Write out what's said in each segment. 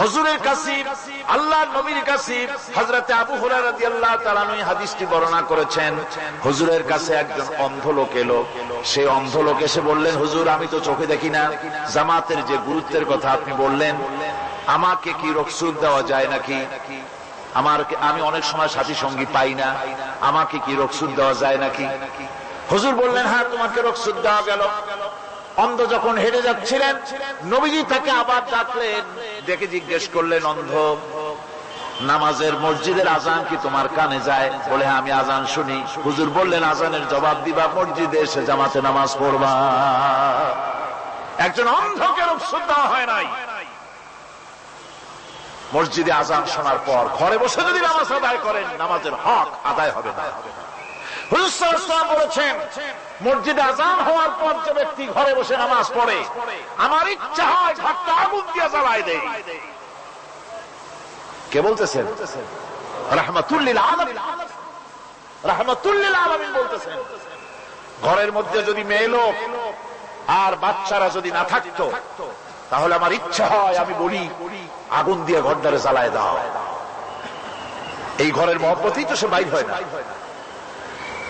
হজুরের কাছে আল্লাহ নবীর কাছে হজরতে আবু হুরারদি আল্লাহ তালানুই হাদিসটি বর্ণনা করেছেন, হুজুরের কাছে একজন অন্ধ লোক এলো। সে অন্ধ লোক এসে বললেন, হুজুর, আমি তো চোখে দেখি না। জামাতের যে গুরুত্বের কথা আপনি বললেন, আমাকে কি রকসুদ দেওয়া যায় নাকি? আমার আমি অনেক সময় সাথী সঙ্গী পাই না। আমাকে কি রকসুদ দেওয়া যায় নাকি? হুজুর বললেন হ্যাঁ তোমাকে রকসুদ দেওয়া গেল। অন্ধ যখন হেঁটে যাচ্ছিলেন, নবীজি তাকে আবার ডাকলেন, দেখে জিজ্ঞেস করলেন, অন্ধ, নামাজের মসজিদের আজান কি তোমার কানে যায়? বলে হ্যাঁ আমি আজান শুনি। হুজুর বললেন, আজানের জবাব দিবা, মসজিদে এসে জামাতে নামাজ পড়বা। একজন অন্ধকে দেওয়া হয় নাই। মসজিদে আজান শোনার পর ঘরে বসে যদি নামাজ আদায় করেন, নামাজের হক আদায় হবে না। বলেছেন, মসজিদে আজান হওয়ার পর যে ব্যক্তি ঘরে বসে নামাজ পড়ে, আমার ইচ্ছা হয় ঘরটা আগুন দিয়ে দেয়। কে বলতেছেন, ঘরের মধ্যে যদি মেয়ে লোক আর বাচ্চারা যদি না থাকতো, তাহলে আমার ইচ্ছা হয় আমি বলি, আগুন দিয়ে ঘরটারে জ্বালায় দাও। এই ঘরের মহব্বতেই তো সে বাইর হয় না।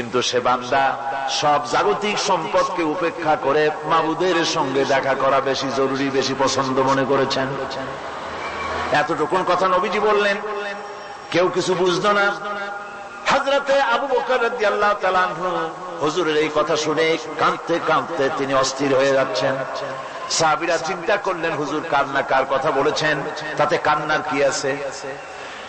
কিন্তু সে বান্দা সব জাগতিক সম্পদকে উপেক্ষা করে মাবুদের সঙ্গে দেখা করা বেশি জরুরি, বেশি পছন্দ মনে করেছেন। এতটুকুন কথা নবীজি বললেন, কেউ কিছু বুঝতো না। হাজরাতে আবু বকর হজুরের এই কথা শুনে কাঁদতে কাঁদতে তিনি অস্থির হয়ে যাচ্ছেন। সাহাবিরা চিন্তা করলেন, হুজুর কান্না কার কথা বলেছেন, তাতে কান্নার কি আছে?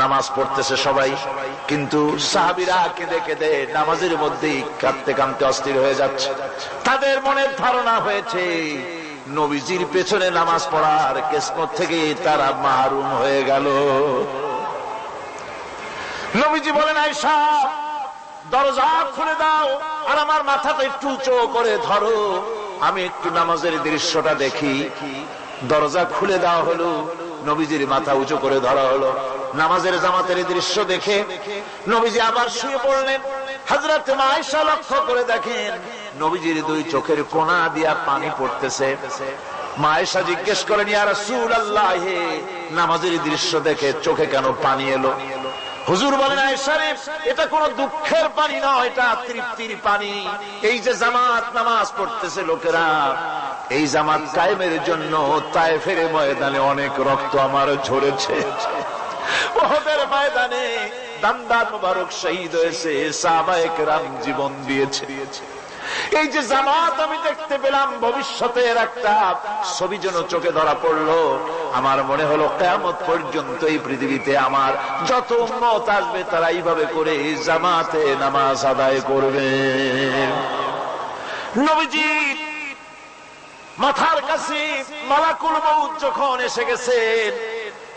নামাজ পড়তেছে সবাই, কিন্তু সাহাবিরা কেঁদে কেঁদে নামাজের মধ্যেই কাঁদতে কাঁদতে অস্থির হয়ে যাচ্ছে। তাদের মনের ধারণা হয়েছে, নবীজির পেছনে নামাজ পড়ার কেসমত থেকে তারা মাহরুম হয়ে গেল। নবীজি বলেন আয়সা দরজা খুলে দাও আর আমার মাথাটা একটু উঁচু করে ধরো। আমি একটু নামাজের দৃশ্যটা দেখি। দরজা খুলে দেওয়া হলো, নবীজির মাথা উঁচু করে ধরা হলো। নামাজের জামাতের দৃশ্য দেখে নবীজি আবার শুয়ে পড়লেন। হাজরত মায়েশা লক্ষ্য করে দেখেন নবীজির দুই চোখের কোনা দিয়া পানি পড়তেছে। মায়েশা জিজ্ঞেস করেন ইয়ার সুর আল্লাহ নামাজের দৃশ্য দেখে চোখে কেন পানি এলো? হুজুর বলেন এটা কোন দুঃখের পানি নয় এটা তৃপ্তির পানি। এই যে জামাত নামাজ পড়তেছে লোকেরা, এই জামাত কায়েমের জন্য তাই ফেরে ময়দানে অনেক রক্ত আমার ঝরেছে। ওহদের ময়দানে দান্দার মুবারক শহীদ হয়েছে, সাহাবায়ে কেরাম জীবন দিয়েছে। এই যে জামাত আমি দেখতে পেলাম, ভবিষ্যতের একটা ছবি যেন চোখে ধরা পড়ল। আমার মনে হলো কেমত পর্যন্ত এই পৃথিবীতে আমার যত উন্নত আসবে, তারা এইভাবে করে জামাতে নামাজ আদায় করবে। নবীজি, মাথার কাছে মালাকুল মৌত যখন এসে গেছেন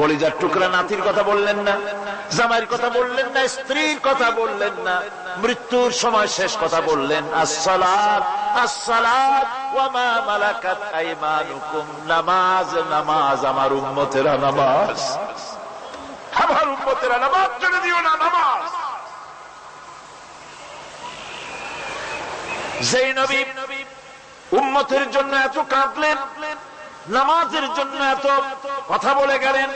কলিজার টুকরা নাতির কথা বললেন না, জামাইয়ের কথা বললেন না, স্ত্রীর কথা বললেন না, মৃত্যুর সময় শেষ কথা বললেন ওয়া মা মালাকাত আইমানুকুম, নামাজ নামাজ, আমার উম্মতেরা নামাজ। আমার উম্মতেরা নামাজ দিও না, নামাজ। উম্মতের জন্য এত কাঁদলেন, নামাজের জন্য এত কথা বলে গেলেন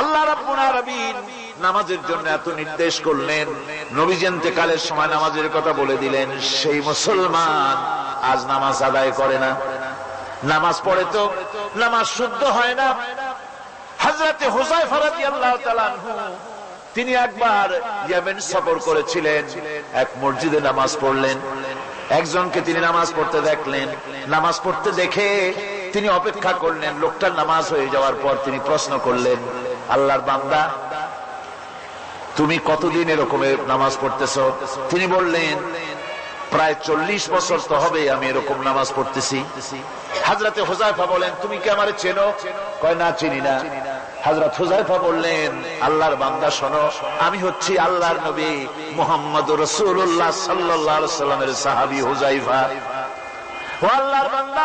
আল্লাহ রাব্বুল আলামিন নামাজের জন্য এত নির্দেশ করলেন। নবী কালের সময় নামাজের কথা বলে দিলেন, সেই মুসলমান আজ নামাজ আদায় করে না। নামাজ পড়ে তো নামাজ শুদ্ধ হয় না। হযরতে হুযায়ফা রাদিয়াল্লাহু তাআলা আনহু, তিনি একবার ইয়েমেন সফর করেছিলেন, এক মসজিদে নামাজ পড়লেন। একজনকে তিনি নামাজ পড়তে দেখলেন। নামাজ পড়তে দেখে তিনি অপেক্ষা করলেন, লোকটার নামাজ হয়ে যাওয়ার পর তিনি প্রশ্ন করলেন, আল্লাহর বান্দা, তুমি কতদিন এরকমের নামাজ পড়তেছ? তিনি বললেন, প্রায় চল্লিশ বছর তো হবে আমি এরকম নামাজ পড়তেছি। হাজরাতে হোজাইফা বলেন, তুমি কি আমার চেনো? কয়, না, চিনি না। হাজরত হুজাইফা বললেন, আল্লাহর বান্দা, শোনো, আমি হচ্ছি আল্লাহর নবী মোহাম্মদ রসুল্লাহ সাল্লাহ সাল্লামের সাহাবি হুজাইফা আল্লাহর বান্দা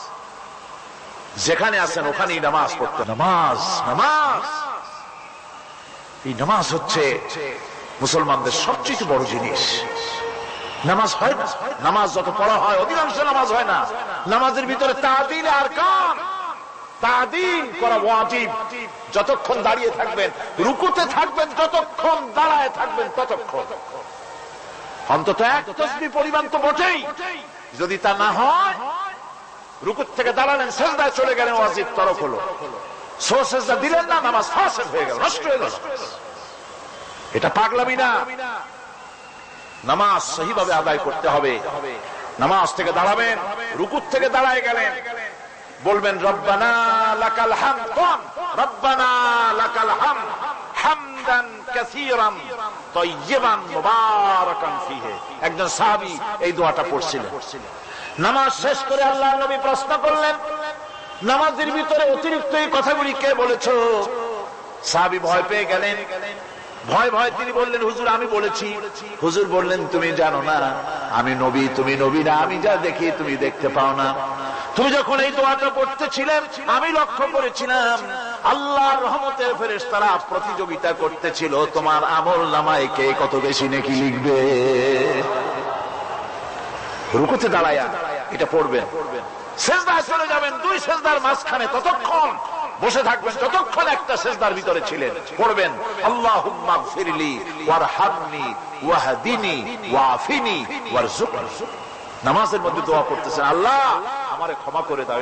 যেখানে আছেন ওখানেই নামাজ পড়তে নামাজ নামাজ। এই নামাজ হচ্ছে মুসলমানদের সবচেয়ে বড় জিনিস। নামাজ হয় না। নামাজ যত পড়া হয়, অধিকাংশ নামাজ হয় না। নামাজের ভিতরে তাদিল আর কান তাদিল করা ওয়াজিব। যতক্ষণ দাঁড়িয়ে থাকবেন, রুকুতে থাকবেন, যতক্ষণ দাঁড়ায় থাকবেন, ততক্ষণ। অন্তত এক তসবি পরিমাণ তো বটেই। যদি তা না হয় রুকুত থেকে দাঁড়ালেন সেজদায় চলে গেলেন ওয়াজিব তরফ হলো। সো সেজদা দিলেন না, নামাজ ফাসেদ হয়ে গেল, নষ্ট হয়ে গেল। এটা পাগলামি না। নামাজ সহিভাবে আদায় করতে হবে। নামাজ থেকে দাঁড়াবেন রুকুত থেকে দাঁড়ায় গেলেন। বলবেন, রব্বানা লাকাল হাম কোন রব্বানা লাকাল হাম, হামদান কাসীরান তাইয়িবান মুবারাকান ফিহি। একজন সাহাবী এই দোয়াটা পড়ছিলেন। নামাজ শেষ করে আল্লাহর নবী প্রশ্ন করলেন, নামাজের ভিতরে অতিরিক্ত এই কথাগুলি কে বলেছ? সাহাবী ভয় পেয়ে গেলেন। ভয় ভয় তিনি বললেন, হুজুর, আমি বলেছি। হুজুর বললেন, তুমি জানো না, আমি নবী, তুমি নবী না, আমি যা দেখি তুমি দেখতে পাও না। তুমি যখন এই দোয়াটা পড়তেছিলেন, আমি লক্ষ্য করেছিলাম আল্লাহ রহমতের ফেরেস তারা প্রতিযোগিতা করতেছিল, তোমার আমল নামায় কে কত বেশি নাকি লিখবে? রুকুতে দাঁড়ায়া এটা পড়বেন। চলে যাবেন দুই মাঝখানে ততক্ষণ বসে থাকবেন একটা সেজদার ভিতরে ছিলেন। পড়বেন আল্লাহ ফিরলি নামাজের মধ্যে দোয়া করতেছেন, আল্লাহ, আমার ক্ষমা করে দাও।